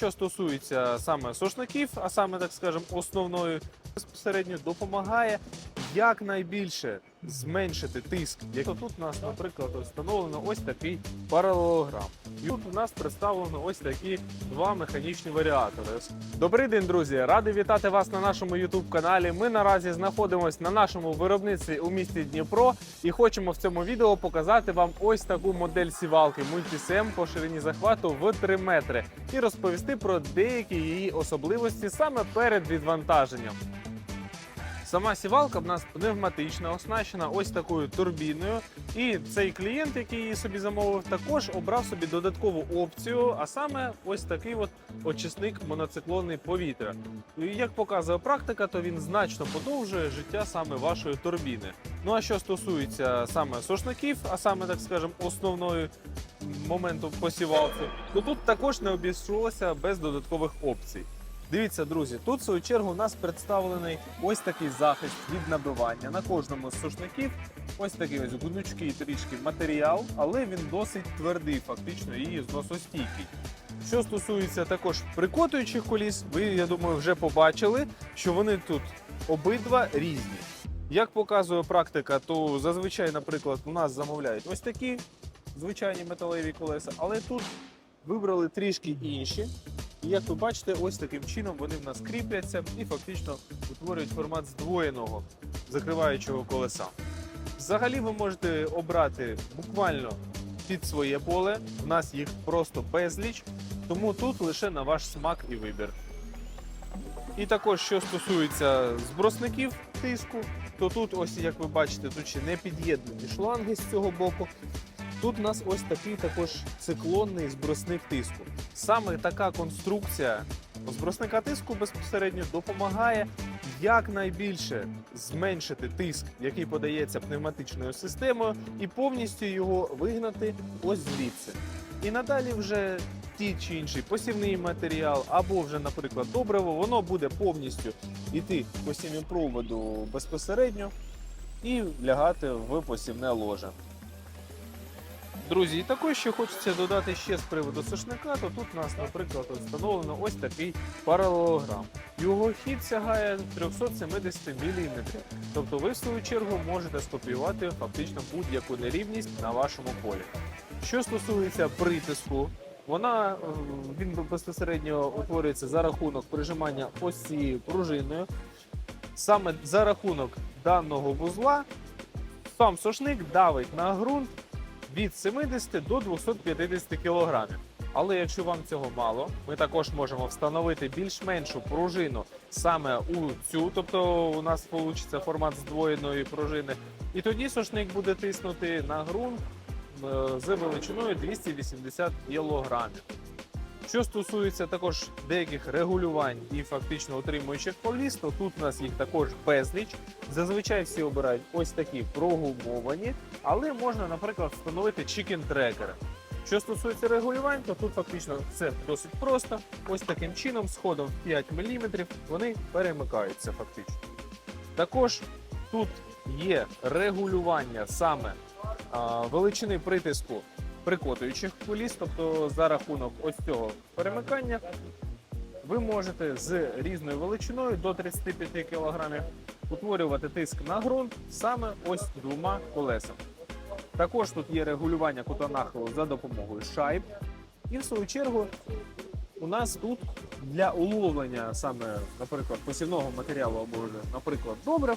Що стосується саме сошників, а саме так скажемо, основною безпосередньо допомагає якнайбільше зменшити тиск. Якщо тут у нас, наприклад, встановлено ось такий паралелограм. І тут у нас представлено ось такі два механічні варіатори. Добрий день, друзі! Радий вітати вас на нашому youtube каналі. Ми наразі знаходимося на нашому виробництві у місті Дніпро і хочемо в цьому відео показати вам ось таку модель сівалки Multisem по ширині захвату в 3 метри і розповісти про деякі її особливості саме перед відвантаженням. Сама сівалка в нас пневматична, оснащена ось такою турбіною. І цей клієнт, який її собі замовив, також обрав собі додаткову опцію, а саме ось такий от очисник моноциклонний повітря. Як показує практика, то він значно подовжує життя саме вашої турбіни. Ну а що стосується саме сошників, а саме так скажемо, основною моменту посівалки, то тут також не обійшлося без додаткових опцій. Дивіться, друзі, тут в свою чергу у нас представлений ось такий захист від набивання на кожному з сушників. Ось такий ось гнучкий трішки матеріал, але він досить твердий, фактично і зносостійкий. Що стосується також прикотуючих коліс, ви, я думаю, вже побачили, що вони тут обидва різні. Як показує практика, то зазвичай, наприклад, у нас замовляють ось такі звичайні металеві колеса, але тут вибрали трішки інші. І як ви бачите, ось таким чином вони в нас кріпляться і фактично утворюють формат здвоєного закриваючого колеса. Взагалі ви можете обрати буквально під своє поле. У нас їх просто безліч, тому тут лише на ваш смак і вибір. І також, що стосується збросників тиску, то тут, ось як ви бачите, тут ще не під'єднані шланги з цього боку. Тут у нас ось такий також циклонний збросник тиску. Саме така конструкція збросника тиску безпосередньо допомагає якнайбільше зменшити тиск, який подається пневматичною системою, і повністю його вигнати ось звідси. І надалі вже ті чи інший посівний матеріал, або вже, наприклад, добриво, воно буде повністю йти по сім'єпроводу безпосередньо і лягати в посівне ложе. Друзі, і також ще хочеться додати ще з приводу сушника, то тут у нас, наприклад, встановлено ось такий паралелограм. Його хід сягає 370 мм. Тобто ви в свою чергу можете скопіювати фактично будь-яку нерівність на вашому полі. Що стосується притиску, вона е, він безпосередньо утворюється за рахунок прижимання цією пружиною. Саме за рахунок даного вузла сам сошник давить на ґрунт від 70 до 250 кг. Але якщо вам цього мало, ми також можемо встановити більш-меншу пружину саме у цю, тобто у нас вийде формат здвоєної пружини, і тоді сошник буде тиснути на ґрунт е, з величиною 280 кг. Що стосується також деяких регулювань і фактично утримуючих коліс, то тут у нас їх також безліч. Зазвичай всі обирають ось такі прогумовані, але можна, наприклад, встановити трекер. Що стосується регулювань, то тут фактично все досить просто. Ось таким чином, з ходом в 5 мм, вони перемикаються фактично. Також тут є регулювання саме а, величини притиску прикотуючих куліс, тобто за рахунок ось цього перемикання, ви можете з різною величиною до 35 кг утворювати тиск на ґрунт саме ось двома колесами. Також тут є регулювання кута нахилу за допомогою шайб. І в свою чергу у нас тут для уловлення саме, наприклад, посівного матеріалу або, наприклад, добрив,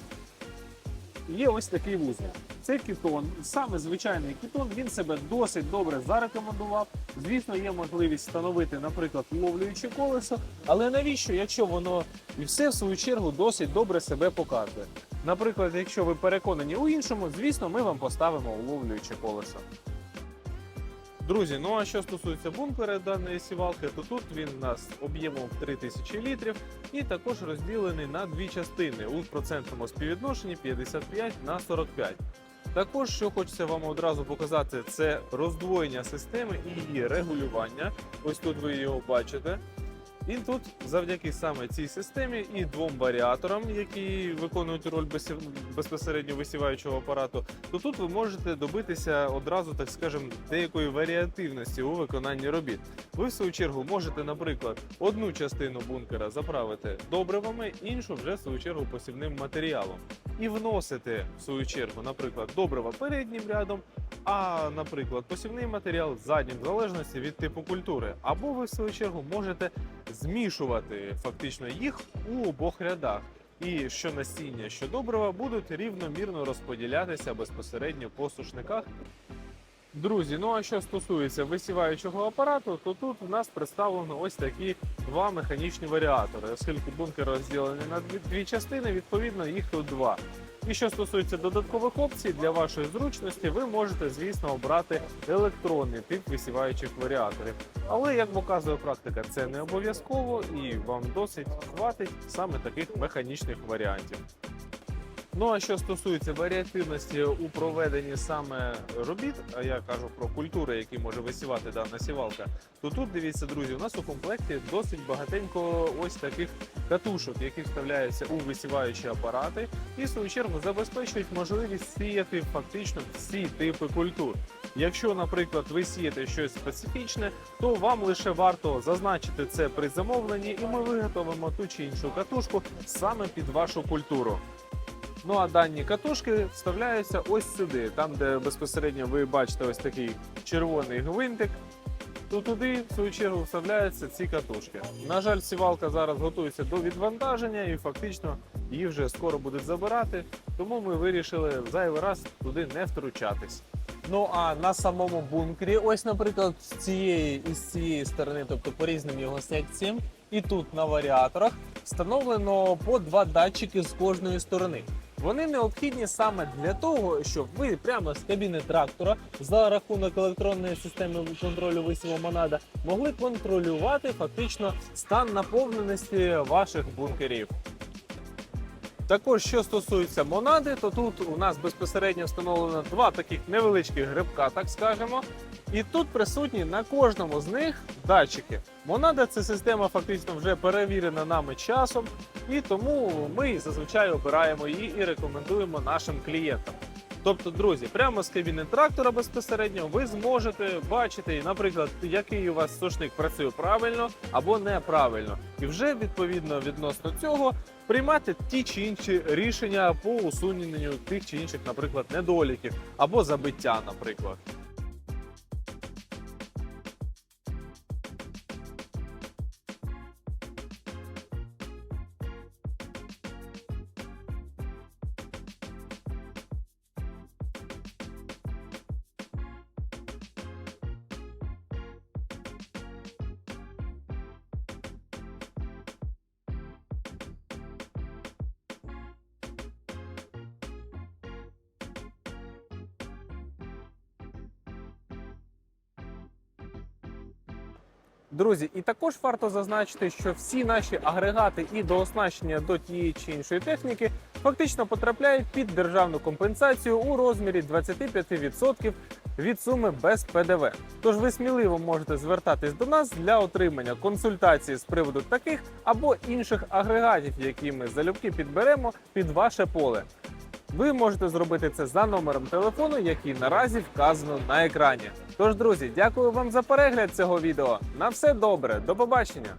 є ось такий вузол. Це кітон, саме звичайний кітон, він себе досить добре зарекомендував. Звісно, є можливість встановити, наприклад, уловлююче колесо, але навіщо, якщо воно і все в свою чергу досить добре себе показує. Наприклад, якщо ви переконані у іншому, звісно, ми вам поставимо уловлююче колесо. Друзі, ну а що стосується бункера даної сівалки, то тут він у нас об'ємом в 3000 літрів і також розділений на дві частини у процентному співвідношенні 55 на 45. Також, що хочеться вам одразу показати, це роздвоєння системи і її регулювання. Ось тут ви його бачите. І тут, завдяки саме цій системі і двом варіаторам, які виконують роль безпосередньо висіваючого апарату, то тут ви можете добитися одразу, так скажемо, деякої варіативності у виконанні робіт. Ви в свою чергу можете, наприклад, одну частину бункера заправити добривами, іншу вже в свою чергу посівним матеріалом. І вносити в свою чергу, наприклад, добрива переднім рядом, а, наприклад, посівний матеріал заднім, в залежності від типу культури. Або ви в свою чергу можете змішувати фактично їх у обох рядах. І що насіння, що добрива будуть рівномірно розподілятися безпосередньо по сушниках. Друзі, ну а що стосується висіваючого апарату, то тут в нас представлено ось такі два механічні варіатори, оскільки бункер розділений на дві, частини, відповідно їх тут два. І що стосується додаткових опцій, для вашої зручності ви можете, звісно, обрати електронний тип висіваючих варіаторів. Але як показує практика, це не обов'язково і вам досить хватить саме таких механічних варіантів. Ну а що стосується варіативності у проведенні саме робіт, а я кажу про культури, які може висівати дана сівалка, то тут дивіться, друзі, у нас у комплекті досить багатенько ось таких катушок, які вставляються у висіваючі апарати, і в свою чергу забезпечують можливість сіяти фактично всі типи культур. Якщо, наприклад, ви сієте щось специфічне, то вам лише варто зазначити це при замовленні, і ми виготовимо ту чи іншу катушку саме під вашу культуру. Ну а дані катушки вставляються ось сюди, там, де безпосередньо ви бачите ось такий червоний гвинтик. То туди, в свою чергу, вставляються ці катушки. На жаль, сівалка зараз готується до відвантаження і фактично її вже скоро будуть забирати. Тому ми вирішили зайвий раз туди не втручатись. Ну а на самому бункері, ось, наприклад, з цієї і з цієї сторони, тобто по різним його секціям, і тут на варіаторах встановлено по два датчики з кожної сторони. Вони необхідні саме для того, щоб ви прямо з кабіни трактора за рахунок електронної системи контролю висіву монада могли контролювати фактично стан наповненості ваших бункерів. Також що стосується монади, то тут у нас безпосередньо встановлено два таких невеличких грибка, так скажемо. І тут присутні на кожному з них датчики. Монада це система фактично вже перевірена нами часом, і тому ми зазвичай обираємо її і рекомендуємо нашим клієнтам. Тобто, друзі, прямо з кабіни трактора безпосередньо ви зможете бачити, наприклад, який у вас сушник працює правильно або неправильно, і вже відповідно відносно цього приймати ті чи інші рішення по усуненню тих чи інших, наприклад, недоліків або забиття, наприклад. Друзі, і також варто зазначити, що всі наші агрегати і дооснащення до тієї чи іншої техніки фактично потрапляють під державну компенсацію у розмірі 25% від суми без ПДВ. Тож ви сміливо можете звертатись до нас для отримання консультації з приводу таких або інших агрегатів, які ми залюбки підберемо під ваше поле. Ви можете зробити це за номером телефону, який наразі вказано на екрані. Тож, друзі, дякую вам за перегляд цього відео. На все добре, до побачення!